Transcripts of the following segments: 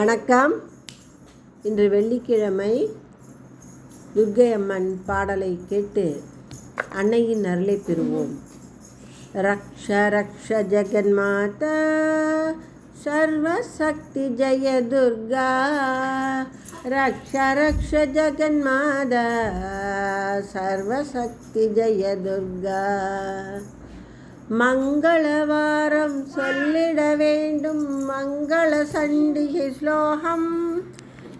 வணக்கம். இன்று வெள்ளிக்கிழமை துர்கை அம்மன் பாடலை கேட்டு அன்னையின் அருளை பெறுவோம். ரக்ஷ ரக்ஷ ஜெகன்மாதா சர்வசக்தி ஜெய துர்கா. ரக்ஷ ரக்ஷ ஜெகன்மாதா சர்வசக்தி ஜெய துர்கா. மங்களவாரம் சொல்லிட வேண்டும். மங்கள சண்டிகை ஸ்லோகம்.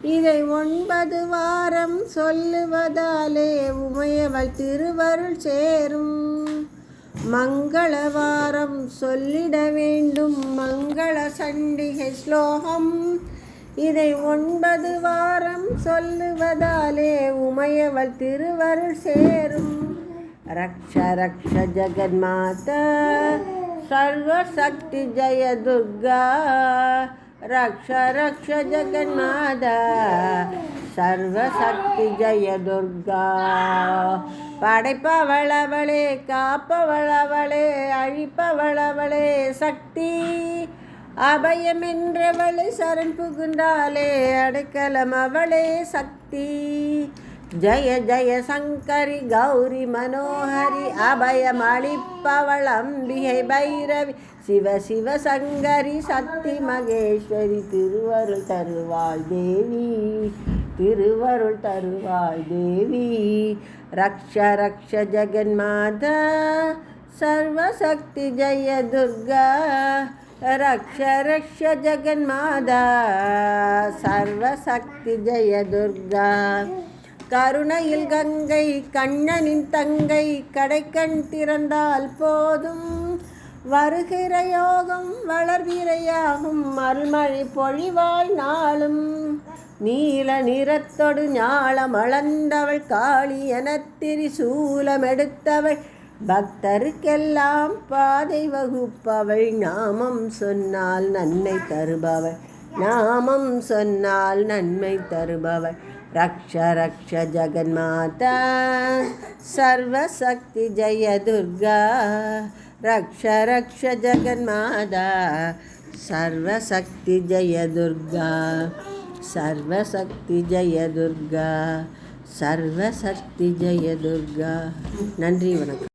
இதை ஒன்பது வாரம் சொல்லுவதாலே உமையவள் திருவருள் சேரும். மங்கள வாரம் சொல்லிட வேண்டும் மங்கள சண்டிகை ஸ்லோகம். இதை ஒன்பது வாரம் சொல்லுவதாலே உமையவள் திருவருள் சேரும். ரக்ஷ ரக்ஷ ஜெகன்மாதா. सर्वशक्ति जय दुर्गा रक्ष रक्ष जगन्माता சர்வசக்தி ஜெய துர்கா படைப்பவளவளே காப்பவளவளே அழிப்பவளவளே சக்தி அபயமென்றவளை சரண் புகுந்தாலே அடைக்கலம் அவளே சக்தி ஜய ஜய சங்கரி கௌரி மனோஹரி அபயமளிப்பவள் அம்பிகை பைரவி சிவ சிவ சங்கரி சக்தி மகேஸ்வரி திருவருள் தருவாள் தேவி திருவருள் தருவாள் தேவி ரக்ஷ ரக்ஷ ஜெகன்மாதா சர்வசக்தி ஜய துர்கா ரக்ஷ ரக்ஷ ஜெகன்மாதா சர்வசக்தி ஜெய துர்கா கருணையில் கங்கை கண்ணனின் தங்கை கடைக்கண் திறந்தால் போதும். வருகிற யோகம் வளர்விரையாகும். அருள்மழை பொழிவாய் நாளும். நீல நிறத்தொடு ஞாலம் அளந்தவள் காளி என திரிசூலம் எடுத்தவள் பக்தருக்கெல்லாம் பாதை வகுப்பவள். நாமம் சொன்னால் நன்மை தருபவள். நாமம் சொன்னால் நன்மை தருபவள். रक्ष रक्ष जगन्माता सर्वशक्ति जय दुर्गा रक्ष रक्ष जगन्माता सर्वशक्ति जय दुर्गा सर्वशक्ति जय दुर्गा சர்வசக்தி ஜெய துர்கா நன்றி வணக்கம்